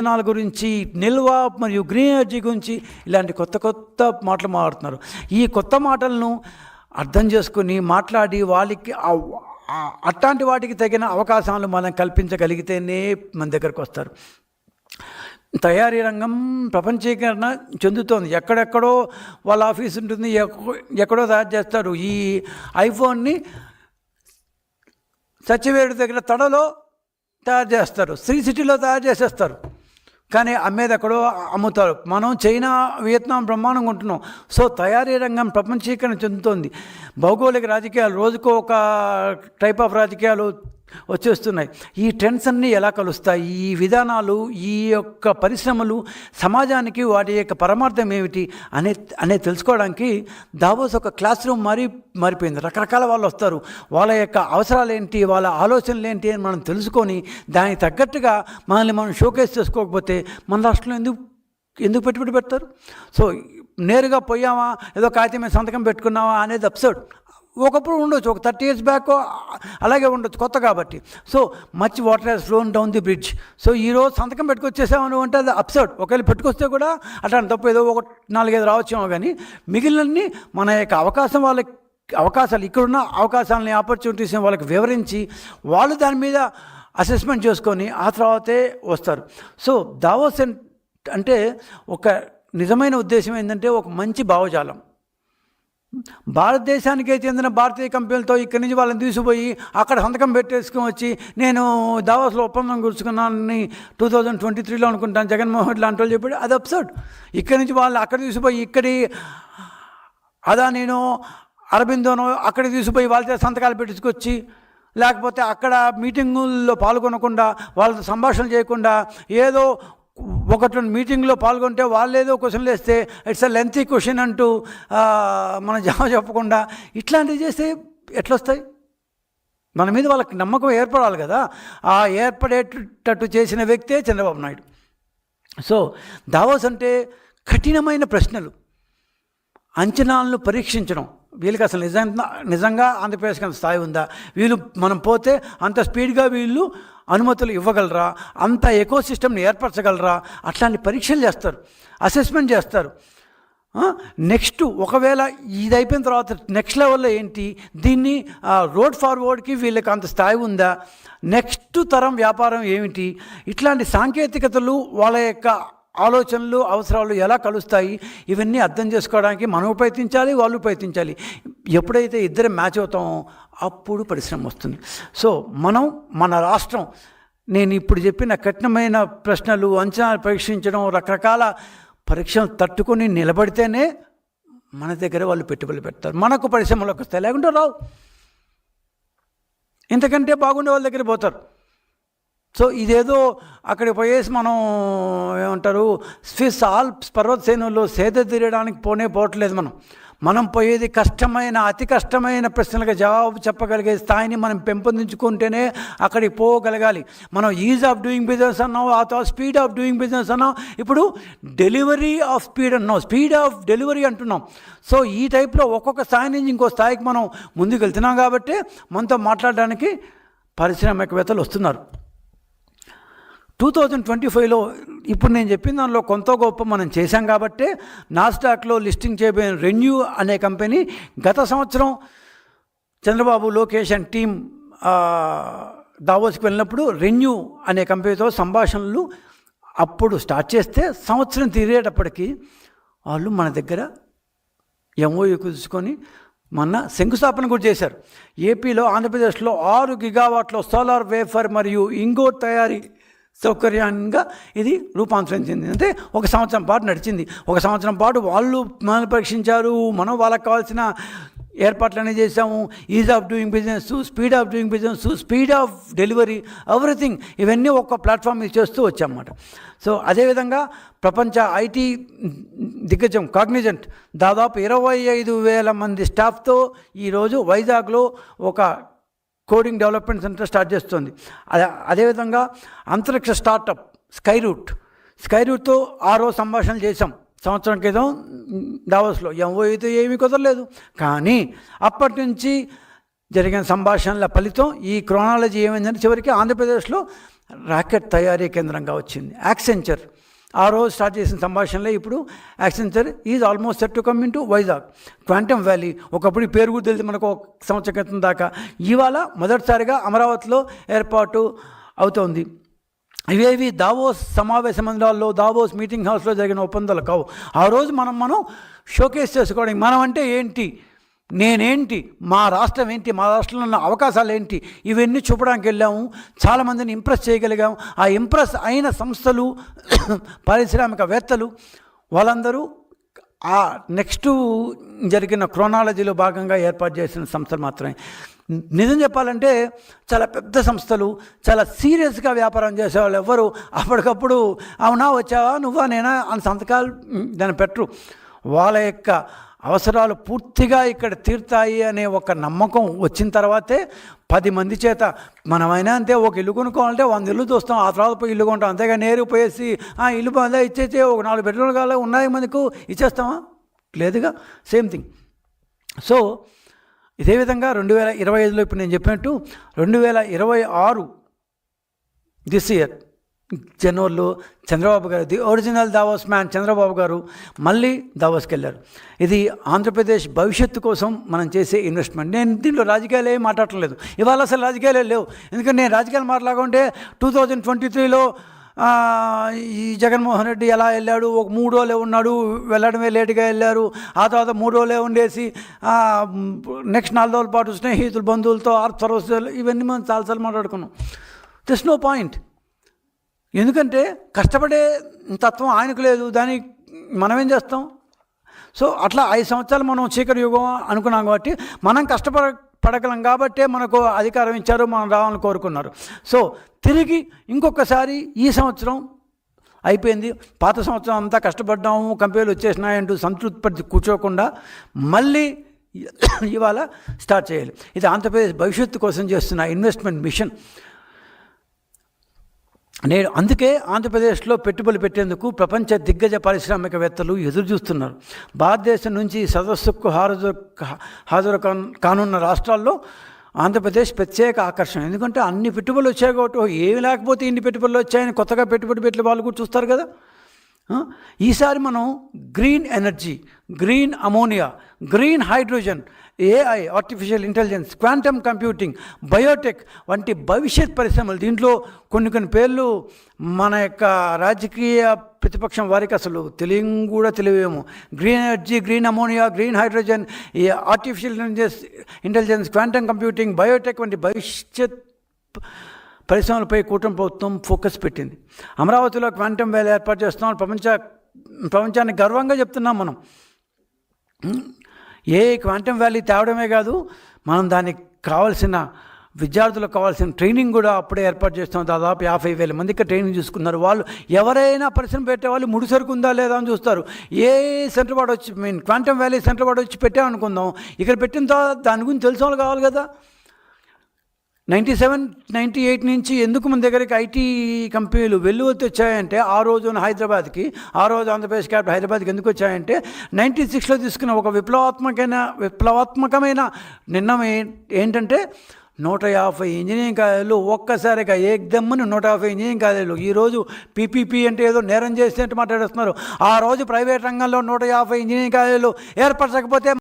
విత్తనాల గురించి నిల్వ మరియు గ్రీన్ ఎనర్జీ గురించి ఇలాంటి కొత్త కొత్త మాటలు మాట్లాడుతున్నారు. ఈ కొత్త మాటలను అర్థం చేసుకుని మాట్లాడి వాళ్ళకి అట్లాంటి వాటికి తగిన అవకాశాలు మనం కల్పించగలిగితేనే మన దగ్గరకు వస్తారు. తయారీ రంగం ప్రపంచీకరణ చెందుతోంది. ఎక్కడెక్కడో వాళ్ళ ఆఫీస్ ఉంటుంది ఎక్కడో- ఎక్కడో తయారు చేస్తారు. ఈ ఐఫోన్ని సచివేడు దగ్గర తడలో తయారు చేస్తారు. శ్రీ సిటీలో తయారు చేసేస్తారు. కానీ అమ్మేది ఎక్కడో అమ్ముతారు. మనం చైనా వియత్నాం బ్రహ్మాండంగా ఉంటున్నాం. సో తయారీ రంగం ప్రపంచీకరణ చెందుతోంది. భౌగోళిక రాజకీయాలు రోజుకో ఒక టైప్ ఆఫ్ రాజకీయాలు వచ్చేస్తున్నాయి. ఈ ట్రెండ్స్ అన్నీ ఎలా కలుస్తాయి? ఈ విధానాలు ఈ యొక్క పరిశ్రమలు సమాజానికి వాటి యొక్క పరమార్థం ఏమిటి అనే అనేది తెలుసుకోవడానికి దావోస్ ఒక క్లాస్ రూమ్ మారి మారిపోయింది. రకరకాల వాళ్ళు వస్తారు. వాళ్ళ యొక్క అవసరాలు ఏంటి వాళ్ళ ఆలోచనలు ఏంటి అని మనం తెలుసుకొని దానికి తగ్గట్టుగా మనల్ని మనం షోకేస్ చేసుకోకపోతే మన రాష్ట్రంలో ఎందుకు ఎందుకు పెట్టుబడి పెడతారు? సో నేరుగా పోయామా? ఏదో కాగితం మీద సంతకం పెట్టుకున్నావా? అనేది అప్సర్డ్ ఒకప్పుడు ఉండొచ్చు ఒక థర్టీ ఇయర్స్ బ్యాక్ అలాగే ఉండొచ్చు కొత్త కాబట్టి. So much water has flown down the bridge so ఈరోజు సంతకం పెట్టుకొచ్చేసామని అంటే అది అప్సర్డ్ ఒకవేళ పెట్టుకొస్తే కూడా అట్లాంటి తప్పు ఏదో ఒక నాలుగైదు రావచ్చేమో కానీ మిగిలినన్ని మన యొక్క అవకాశం వాళ్ళకి అవకాశాలు ఇక్కడున్న అవకాశాలని ఆపర్చునిటీస్ వాళ్ళకి వివరించి వాళ్ళు దాని మీద అసెస్మెంట్ చేసుకొని ఆ తర్వాతే వస్తారు. సో దావోస్ అంటే ఒక నిజమైన ఉద్దేశం ఏంటంటే ఒక మంచి భావజాలం. భారతదేశానికే చెందిన భారతీయ కంపెనీలతో ఇక్కడి నుంచి వాళ్ళని తీసిపోయి అక్కడ సంతకం పెట్టేసుకొని వచ్చి నేను దావాస్లో ఒప్పందం కూర్చుకున్నానని టూ థౌజండ్ ట్వంటీ త్రీలో అనుకుంటాను. జగన్మోహన్ రెడ్డి లాంటి వాళ్ళు చెప్పాడు. అది అప్సర్డ్ ఇక్కడి నుంచి వాళ్ళు అక్కడ తీసుకుపోయి ఇక్కడి అదా నేను అరబిందోనో అక్కడ తీసుకుపోయి వాళ్ళతో సంతకాలు పెట్టించుకొచ్చి లేకపోతే అక్కడ మీటింగుల్లో పాల్గొనకుండా వాళ్ళతో సంభాషణ చేయకుండా ఏదో ఒకటి మీటింగ్లో పాల్గొంటే వాళ్ళు ఏదో క్వశ్చన్లు వేస్తే ఇట్స్ అ లెంతీ క్వశ్చన్ అంటూ మన జవాబు చెప్పకుండా ఇట్లాంటివి చేస్తే ఎట్లొస్తాయి? మన మీద వాళ్ళకి నమ్మకం ఏర్పడాలి కదా. ఆ ఏర్పడేటట్టు చేసిన వ్యక్తే చంద్రబాబు నాయుడు. సో దావోస్ అంటే కఠినమైన ప్రశ్నలు. అంచనాలను పరీక్షించడం. వీళ్ళకి అసలు నిజంగా నిజంగా ఆంధ్రప్రదేశ్కి అంత స్థాయి ఉందా? వీళ్ళు మనం పోతే అంత స్పీడ్గా వీళ్ళు అనుమతులు ఇవ్వగలరా? అంత ఎకో సిస్టమ్ని ఏర్పరచగలరా? అట్లాంటి పరీక్షలు చేస్తారు అసెస్మెంట్ చేస్తారు. నెక్స్ట్ ఒకవేళ ఇది అయిపోయిన తర్వాత నెక్స్ట్ లెవెల్లో ఏంటి? దీన్ని రోడ్ ఫార్వర్డ్కి వీళ్ళకి అంత స్థాయి ఉందా? నెక్స్ట్ తరం వ్యాపారం ఏమిటి? ఇట్లాంటి సాంకేతికతలు వాళ్ళ యొక్క ఆలోచనలు అవసరాలు ఎలా కలుస్తాయి ఇవన్నీ అర్థం చేసుకోవడానికి మనం ప్రయత్నించాలి వాళ్ళు ప్రయత్నించాలి. ఎప్పుడైతే ఇద్దరు మ్యాచ్ అవుతామో అప్పుడు పరిశ్రమ వస్తుంది. సో మనం మన రాష్ట్రం నేను ఇప్పుడు చెప్పిన కఠినమైన ప్రశ్నలు అంచనాలు పరీక్షించడం రకరకాల పరీక్షలు తట్టుకొని నిలబడితేనే మన దగ్గర వాళ్ళు పెట్టుబడులు పెడతారు. మనకు పరిశ్రమలోకి వస్తాయి లేకుంటే రావు. ఇంతకంటే బాగుండే వాళ్ళ దగ్గర పోతారు. సో ఇదేదో అక్కడికి పోయేసి మనం ఏమంటారు స్విస్ ఆల్ప్స్ పర్వత శ్రేణుల్లో సేద తీరడానికి పోనే పోవట్లేదు మనం. మనం పోయేది కష్టమైన అతి కష్టమైన ప్రశ్నలకు జవాబు చెప్పగలిగే స్థాయిని మనం పెంపొందించుకుంటేనే అక్కడికి పోగలగాలి. మనం ఈజ్ ఆఫ్ డూయింగ్ బిజినెస్ అన్నాం ఆ తర్వాత స్పీడ్ ఆఫ్ డూయింగ్ బిజినెస్ అన్నాం ఇప్పుడు డెలివరీ ఆఫ్ స్పీడ్ అన్నాం స్పీడ్ ఆఫ్ డెలివరీ అంటున్నాం. సో ఈ టైప్లో ఒక్కొక్క స్థాయి నుంచి ఇంకో స్థాయికి మనం ముందుకు వెళ్తున్నాం కాబట్టి మనతో మాట్లాడడానికి పారిశ్రామికవేత్తలు వస్తున్నారు. టూ థౌజండ్ ట్వంటీ ఫైవ్లో ఇప్పుడు నేను చెప్పిన దానిలో కొంత గొప్ప మనం చేశాం కాబట్టే నాస్టాక్లో లిస్టింగ్ చేయబోయిన రెన్యూ అనే కంపెనీ గత సంవత్సరం చంద్రబాబు లోకేష్ అండ్ టీం దావోస్కి వెళ్ళినప్పుడు రెన్యూ అనే కంపెనీతో సంభాషణలు అప్పుడు స్టార్ట్ చేస్తే సంవత్సరం తీరేటప్పటికి వాళ్ళు మన దగ్గర ఎంఓయూ కుదుర్చుకొని మొన్న శంకుస్థాపన కూడా చేశారు. ఏపీలో ఆంధ్రప్రదేశ్లో ఆరు గిగావాట్ల సోలార్ వేఫర్ మరియు ఇంగోట్ తయారీ సౌకర్యంగా ఇది రూపాంతరం చెందింది. అంటే ఒక సంవత్సరం పాటు నడిచింది. ఒక సంవత్సరం పాటు వాళ్ళు మనల్ని పరీక్షించారు. మనం వాళ్ళకి కావాల్సిన ఏర్పాట్లనే చేసాము ease of doing business speed of doing business speed of delivery everything ఇవన్నీ ఒక ప్లాట్ఫామ్ మీద చేస్తూ వచ్చామన్నమాట. సో అదేవిధంగా ప్రపంచ ఐటీ దిగ్గజం కాగ్నిజెంట్ దాదాపు ఇరవై ఐదు వేల మంది స్టాఫ్తో ఈరోజు వైజాగ్లో ఒక కోడింగ్ డెవలప్మెంట్ సెంటర్ స్టార్ట్ చేస్తుంది. అదే అదేవిధంగా అంతరిక్ష స్టార్టప్ స్కై రూట్ స్కై రూట్తో ఆరో సంభాషణలు చేశాం. సంవత్సరం క్రితం దావోస్లో ఎంఓ అయితే ఏమీ కుదరలేదు. కానీ అప్పటి నుంచి జరిగిన సంభాషణల ఫలితం ఈ క్రోనాలజీ ఏమైందంటే చివరికి ఆంధ్రప్రదేశ్లో రాకెట్ తయారీ కేంద్రంగా వచ్చింది. యాక్సెంచర్ ఆ రోజు స్టార్ట్ చేసిన సంభాషణలే ఇప్పుడు Accenture is almost set to come into Vizag. Quantum valley ఒకప్పుడు పేరు కూడా తెలిసి మనకు ఒక సంవత్సరం క్రితం దాకా. ఇవాళ మొదటిసారిగా అమరావతిలో ఏర్పాటు అవుతోంది. ఇవేవి దావోస్ సమావేశ మందిరాల్లో దావోస్ మీటింగ్ హౌస్లో జరిగిన ఒప్పందాలు కావు. ఆ రోజు మనం మనం షోకేస్ చేసుకోవడానికి. మనం అంటే ఏంటి? నేనేంటి? మా రాష్ట్రం ఏంటి మా రాష్ట్రంలో ఉన్న అవకాశాలు ఏంటి ఇవన్నీ చూపడానికి వెళ్ళాము. చాలామందిని ఇంప్రెస్ చేయగలిగాము. ఆ ఇంప్రెస్ అయిన సంస్థలు పారిశ్రామికవేత్తలు వాళ్ళందరూ ఆ నెక్స్ట్ జరిగిన క్రోనాలజీలో భాగంగా ఏర్పాటు చేసిన సంస్థలు మాత్రమే. నిజం చెప్పాలంటే చాలా పెద్ద సంస్థలు చాలా సీరియస్గా వ్యాపారం చేసేవాళ్ళు ఎవ్వరు. అప్పటికప్పుడు అవునా వచ్చావా? నువ్వా నేనా? అని సంతకాలు దాన్ని పెట్టరు. వాళ్ళ యొక్క అవసరాలు పూర్తిగా ఇక్కడ తీరుతాయి అనే ఒక నమ్మకం వచ్చిన తర్వాతే పది మంది చేత మనమైనా అంతే ఒక ఇల్లు కొనుక్కోవాలంటే వంద ఇల్లు చూస్తాం ఆ తర్వాత పోయి ఇల్లు కొంటాం. అంతేగా నేరు పోయేసి ఆ ఇల్లు బాగా ఇచ్చేస్తే ఒక నాలుగు బెడ్రూమ్లు కావాలి ఉన్నాయి మనకు ఇచ్చేస్తామా? లేదుగా సేమ్ థింగ్. సో ఇదే విధంగా రెండు వేల ఇరవై ఐదులో ఇప్పుడు నేను చెప్పినట్టు రెండు వేల ఇరవై ఆరు దిస్ ఇయర్ జనవరిలో Chandrababu garu the original Davos man Chandrababu garu మళ్ళీ దావోస్కి వెళ్ళారు ఇది ఆంధ్రప్రదేశ్ భవిష్యత్తు కోసం మనం చేసే ఇన్వెస్ట్మెంట్ నేను దీంట్లో రాజకీయాలు ఏం మాట్లాడలేదు ఇవాళ అసలు రాజకీయాలే లేవు. ఎందుకంటే నేను రాజకీయాలు మాట్లాడుకుంటే టూ థౌజండ్ ట్వంటీ త్రీలో ఈ జగన్మోహన్ రెడ్డి ఎలా వెళ్ళాడు? ఒక మూడు రోజులే ఉన్నాడు వెళ్ళడమే లేటుగా వెళ్ళారు. ఆ తర్వాత మూడు రోజులే ఉండేసి నెక్స్ట్ నాలుగు రోజుల పాటు స్నేహితులు బంధువులతో ఆర్థరోసాలు ఇవన్నీ మనం చాలాసార్లు మాట్లాడుకున్నాం. దిస్ నో పాయింట్ ఎందుకంటే కష్టపడే తత్వం ఆయనకు లేదు దానికి మనం ఏం చేస్తాం? సో అట్లా ఐదు సంవత్సరాలు మనం చీకటి యుగం అనుకున్నాం కాబట్టి మనం కష్టపడ పడగలం కాబట్టే మనకు అధికారం ఇచ్చారు మనం రావాలని కోరుకున్నారు. సో తిరిగి ఇంకొకసారి ఈ సంవత్సరం అయిపోయింది. పాత సంవత్సరం అంతా కష్టపడ్డాము కంపెనీలు వచ్చేసినాయంటూ సంతృప్తి పడి కూర్చోకుండా మళ్ళీ ఇవాళ స్టార్ట్ చేయాలి. ఇది ఆంధ్రప్రదేశ్ భవిష్యత్తు కోసం చేస్తున్న ఇన్వెస్ట్మెంట్ మిషన్ నేను అందుకే ఆంధ్రప్రదేశ్లో పెట్టుబడులు పెట్టేందుకు ప్రపంచ దిగ్గజ పారిశ్రామికవేత్తలు ఎదురు చూస్తున్నారు. భారతదేశం నుంచి సదస్సుకు హాజరు హాజరు కానున్న రాష్ట్రాల్లో ఆంధ్రప్రదేశ్ ప్రత్యేక ఆకర్షణ. ఎందుకంటే అన్ని పెట్టుబడులు వచ్చాయి కాబట్టి ఏమి లేకపోతే ఇన్ని పెట్టుబడులు వచ్చాయని కొత్తగా పెట్టుబడి పెట్టే వాళ్ళు కూడా చూస్తారు కదా. ఈసారి మనం green energy green ammonia green hydrogen AI artificial intelligence quantum computing biotech వంటి భవిష్యత్ పరిశ్రమలు. దీంట్లో కొన్ని కొన్ని పేర్లు మన యొక్క రాజకీయ ప్రతిపక్షం వారికి అసలు తెలియం కూడా తెలివేమో. Green energy green ammonia green hydrogen ఈ artificial intelligence intelligence quantum computing biotech వంటి భవిష్యత్ పరిశ్రమలపై కూటమి ప్రభుత్వం ఫోకస్ పెట్టింది. అమరావతిలో క్వాంటమ్ వ్యాలీ ఏర్పాటు చేస్తున్నాం ప్రపంచ ప్రపంచానికి గర్వంగా చెప్తున్నాం మనం. ఏ క్వాంటమ్ వ్యాలీ తేవడమే కాదు మనం దానికి కావాల్సిన విద్యార్థులకు కావాల్సిన ట్రైనింగ్ కూడా అప్పుడే ఏర్పాటు చేస్తాం దాదాపు యాభై వేల మందికి ట్రైనింగ్ చూసుకున్నారు వాళ్ళు ఎవరైనా పరిశ్రమ పెట్టే వాళ్ళు ముడి సరుకు ఉందా లేదా అని చూస్తారు. ఏ సెంటర్ వాడు వచ్చి మీన్ క్వాంటమ్ వ్యాలీ సెంటర్ వాడు వచ్చి పెట్టామనుకుందాం. ఇక్కడ పెట్టిన తర్వాత దాని గురించి తెలిసిన వాళ్ళు కావాలి కదా. నైంటీ సెవెన్ నైంటీ ఎయిట్ నుంచి ఎందుకు మన దగ్గరికి ఐటీ కంపెనీలు వెల్లువెత్తి వచ్చాయంటే ఆ రోజు హైదరాబాద్కి ఆ రోజు ఆంధ్రప్రదేశ్ క్యాపిటల్ హైదరాబాద్కి ఎందుకు వచ్చాయంటే నైంటీ సిక్స్లో తీసుకున్న ఒక విప్లవాత్మకమైన విప్లవాత్మకమైన నిర్ణయం ఏంటంటే నూట యాభై ఇంజనీరింగ్ కాలేజీలు ఒక్కసారిగా ఏకదమ్మని నూట యాభై ఇంజనీరింగ్ కాలేజీలు. ఈరోజు పీపీపీ అంటే ఏదో నేరం చేసినట్టు మాట్లాడేస్తున్నారు. ఆ రోజు ప్రైవేట్ రంగంలో నూట యాభై ఇంజనీరింగ్ కాలేజీలు ఏర్పరచకపోతే